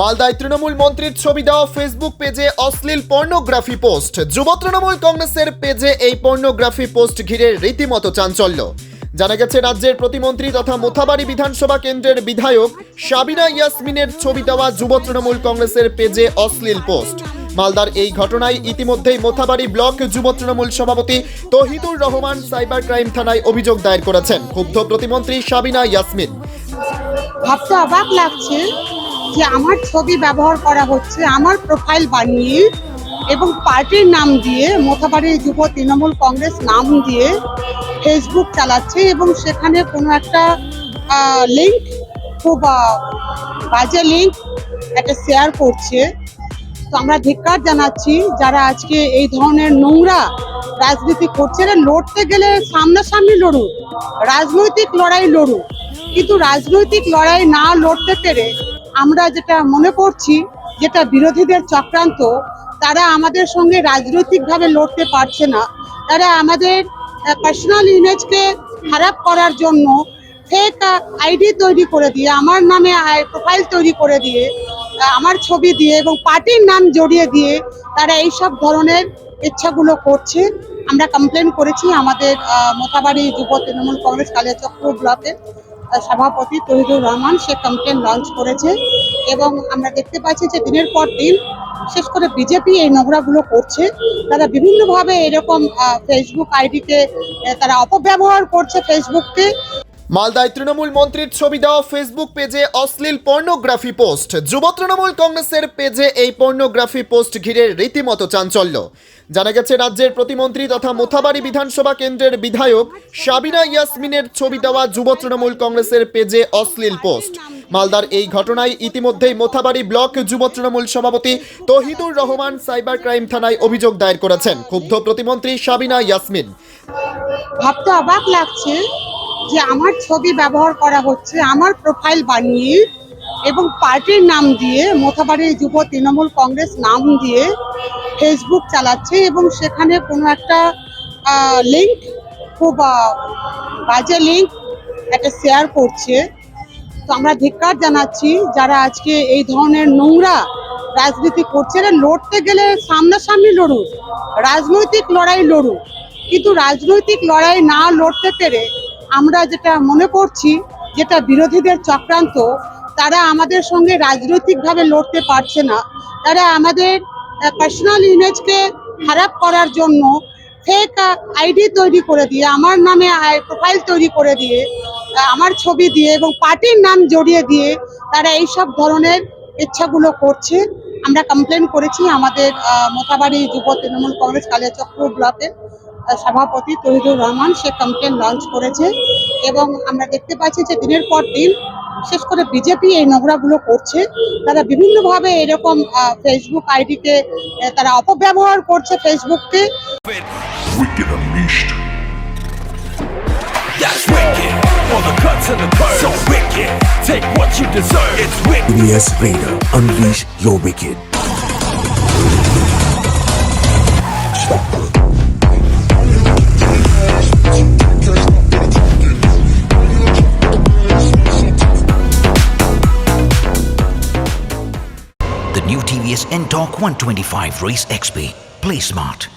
মালদায় তৃণমূল মন্ত্রীর ছবি দেওয়া ফেসবুক পেজে অশ্লীল পর্নোগ্রাফি পোস্ট যুব তৃণমূল কংগ্রেসের পেজে এই পর্নোগ্রাফি পোস্ট ঘিরে রীতিমতো চাঞ্চল্য। জানা গেছে, রাজ্যের প্রতিমন্ত্রী তথা মোথাবাড়ি বিধানসভা কেন্দ্রের বিধায়ক সাবিনা ইয়াসমিনের ছবি দেওয়া যুব তৃণমূল কংগ্রেসের পেজে অশ্লীল পোস্ট মালদার এই ঘটনায় ইতিমধ্যেই মোথাবাড়ি ব্লক যুব তৃণমূল সভাপতি তহিদুর রহমান সাইবার ক্রাইম থানায় অভিযোগ দায়ের করেছেন। ক্ষুব্ধ প্রতিমন্ত্রী সাবিনা ইয়াসমিন। ভাবতে অবাক লাগছে। যে আমার ছবি ব্যবহার করা হচ্ছে, আমার প্রোফাইল বানিয়ে এবং পার্টির নাম দিয়ে মোথাবাড়ি যুব তৃণমূল কংগ্রেস নাম দিয়ে ফেসবুক চালাচ্ছে এবং সেখানে কোনো একটা লিঙ্ক খুব বাজে লিঙ্ক একটা শেয়ার করছে। তো আমরা ধিক্কার জানাচ্ছি যারা আজকে এই ধরনের নোংরা রাজনীতি করছে লড়তে গেলে সামনাসামনি লড়ুক, রাজনৈতিক লড়াই লড়ুক। কিন্তু রাজনৈতিক লড়াই না লড়তে পেরে আমরা যেটা মনে করছি যেটা বিরোধীদের চক্রান্ত তারা আমাদের সঙ্গে রাজনৈতিকভাবে লড়তে পারছে না। তারা আমাদের পার্সোনাল ইমেজকে খারাপ করার জন্য ফেক আইডি তৈরি করে দিয়ে আমার নামে প্রোফাইল তৈরি করে দিয়ে আমার ছবি দিয়ে এবং পার্টির নাম জড়িয়ে দিয়ে তারা এই সব ধরনের ইচ্ছাগুলো করছে। আমরা কমপ্লেন করেছি আমাদের আহ, মোথাবাড়ি যুব তৃণমূল কংগ্রেস কালিয়াচক্র ব্লকের আহ, সভাপতি তহিদুর রহমান, সে কমপ্লেন লঞ্চ করেছে এবং আমরা দেখতে পাচ্ছি যে দিনের পর দিন, বিশেষ করে বিজেপি এই নোংরাগুলো করছে। তারা বিভিন্নভাবে এরকম ফেসবুক আইডিতে তারা অপব্যবহার করছে ফেসবুককে মালদায় তৃণমূল মন্ত্রীর ছবি দেওয়া ফেসবুক পেজে অশ্লীল পর্নোগ্রাফি পোস্ট যুব তৃণমূল কংগ্রেসের পেজে এই পর্নোগ্রাফি পোস্ট ঘিরে রীতিমতো চাঞ্চল্য। জানা গেছে, রাজ্যের প্রতিমন্ত্রী তথা মোথাবাড়ি বিধানসভা কেন্দ্রের বিধায়ক সাবিনা ইয়াসমিনের ছবি দেওয়া যুব তৃণমূল কংগ্রেসের পেজে অশ্লীল পোস্ট মালদার এই ঘটনায় ইতিমধ্যেই মোথাবাড়ি ব্লক যুব তৃণমূল সভাপতি তহিদুর রহমান সাইবার ক্রাইম থানায় অভিযোগ দায়ের করেছেন। ক্ষুব্ধ প্রতিমন্ত্রী সাবিনা ইয়াসমিন। ভাবতে অবাক লাগছে। যে আমার ছবি ব্যবহার করা হচ্ছে, আমার প্রোফাইল বানিয়ে এবং পার্টির নাম দিয়ে মোথাবাড়ি যুব তৃণমূল কংগ্রেস নাম দিয়ে ফেসবুক চালাচ্ছে এবং সেখানে কোনো একটা লিঙ্ক খুব বাজে লিঙ্ক একটা শেয়ার করছে। তো আমরা ধিক্কার জানাচ্ছি যারা আজকে এই ধরনের নোংরা রাজনীতি করছে। এরা লড়তে গেলে সামনাসামনি লড়ুক, রাজনৈতিক লড়াই লড়ুক। কিন্তু রাজনৈতিক লড়াই না লড়তে পেরে আমরা যেটা মনে করছি যেটা বিরোধীদের চক্রান্ত তারা আমাদের সঙ্গে রাজনৈতিকভাবে লড়তে পারছে না। তারা আমাদের পার্সোনাল ইমেজকে খারাপ করার জন্য ফেক আইডি তৈরি করে দিয়ে আমার নামে প্রোফাইল তৈরি করে দিয়ে আমার ছবি দিয়ে এবং পার্টির নাম জড়িয়ে দিয়ে তারা এই সব ধরনের ইচ্ছাগুলো করছে। আমরা কমপ্লেন করেছি আমাদের মোথাবাড়ি যুব তৃণমূল কংগ্রেস কালিয়াচক্র ব্লকের আহ, সভাপতি তহিদুর রহমান সে কমপ্লেন লঞ্চ করেছে এবং আমরা দেখতে পাচ্ছি যে দিনের পর দিন বিশেষ করে বিজেপি এই নোংরাগুলো করছে। তারা বিভিন্নভাবে এরকম ফেসবুক আইডিতে তারা অপব্যবহার করছে ফেসবুককে Wicked Unleashed. That's TVS NTORQ 125 Race XP. Play smart.